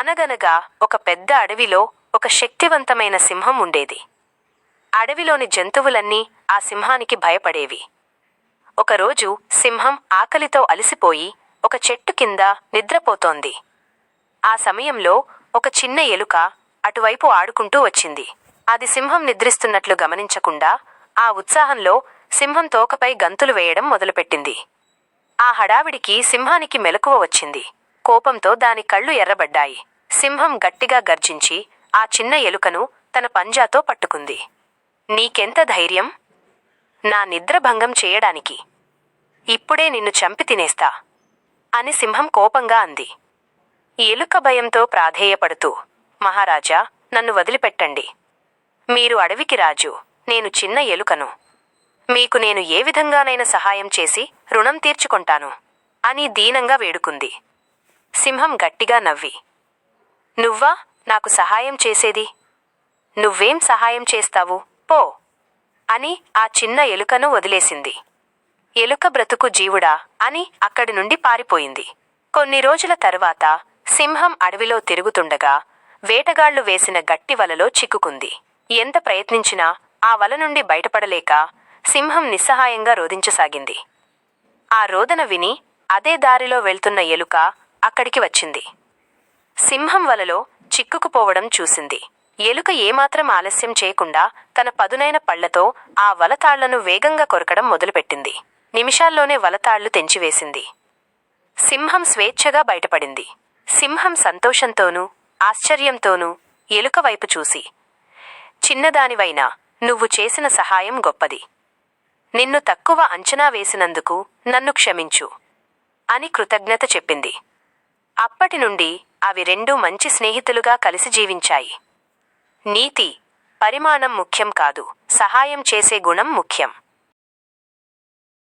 అనగనగా ఒక పెద్ద అడవిలో ఒక శక్తివంతమైన సింహం ఉండేది. అడవిలోని జంతువులన్నీ ఆ సింహానికి భయపడేవి. ఒకరోజు సింహం ఆకలితో అలసిపోయి ఒక చెట్టు కింద నిద్రపోతోంది. ఆ సమయంలో ఒక చిన్న ఎలుక అటువైపు ఆడుకుంటూ వచ్చింది. అది సింహం నిద్రిస్తున్నట్లు గమనించకుండా ఆ ఉత్సాహంలో సింహం తోకపై గంతులు వేయడం మొదలుపెట్టింది. ఆ హడావిడికి సింహానికి మెలకువ వచ్చింది. కోపంతో దాని కళ్ళు ఎర్రబడ్డాయి. సింహం గట్టిగా గర్జించి ఆ చిన్న ఎలుకను తన పంజాతో పట్టుకుంది. నీకెంత ధైర్యం? నా నిద్రభంగం చేయడానికి. ఇప్పుడే నిన్ను చంపి తినేస్తా అని సింహం కోపంగా అంది. ఎలుక భయంతో ప్రాధేయపడుతూ మహారాజా నన్ను వదిలిపెట్టండి. మీరు అడవికి రాజు నేను చిన్న ఎలుకను. మీకు నేను ఏ విధంగానైనా సహాయం చేసి రుణం తీర్చుకుంటాను అని దీనంగా వేడుకుంది. సింహం గట్టిగా నవ్వి. నువ్వా? నాకు సహాయం చేసేది. నువ్వేం సహాయం చేస్తావు? పో అని ఆ చిన్న ఎలుకను వదిలేసింది. ఎలుక బ్రతుకు జీవుడా అని అక్కడి నుండి పారిపోయింది. కొన్ని రోజుల తర్వాత సింహం అడవిలో తిరుగుతుండగా వేటగాళ్ళు వేసిన గట్టి వలలో చిక్కుకుంది. ఎంత ప్రయత్నించినా ఆ వల నుండి బయటపడలేక సింహం నిస్సహాయంగా రోధించసాగింది. ఆ రోదన విని అదే దారిలో వెళ్తున్న ఎలుక అక్కడికి వచ్చింది. సింహం వలలో చిక్కుకుపోవడం చూసింది. ఎలుక ఏమాత్రం ఆలస్యం చేయకుండా తన పదునైన పళ్ళతో ఆ వలతాళ్ళను వేగంగా కొరకడం మొదలుపెట్టింది. నిమిషాల్లోనే వలతాళ్ళు తెంచివేసింది. సింహం స్వేచ్ఛగా బయటపడింది. సింహం సంతోషంతోనూ ఆశ్చర్యంతోనూ ఎలుక వైపు చూసి చిన్నదానివైనా నువ్వు చేసిన సహాయం గొప్పది. నిన్ను తక్కువ అంచనా వేసినందుకు నన్ను క్షమించు అని కృతజ్ఞత చెప్పింది. అప్పటి నుండి అవి రెండూ మంచి స్నేహితులుగా కలిసి జీవించాయి. నీతి పరిమాణం ముఖ్యం కాదు సహాయం చేసే గుణం ముఖ్యం.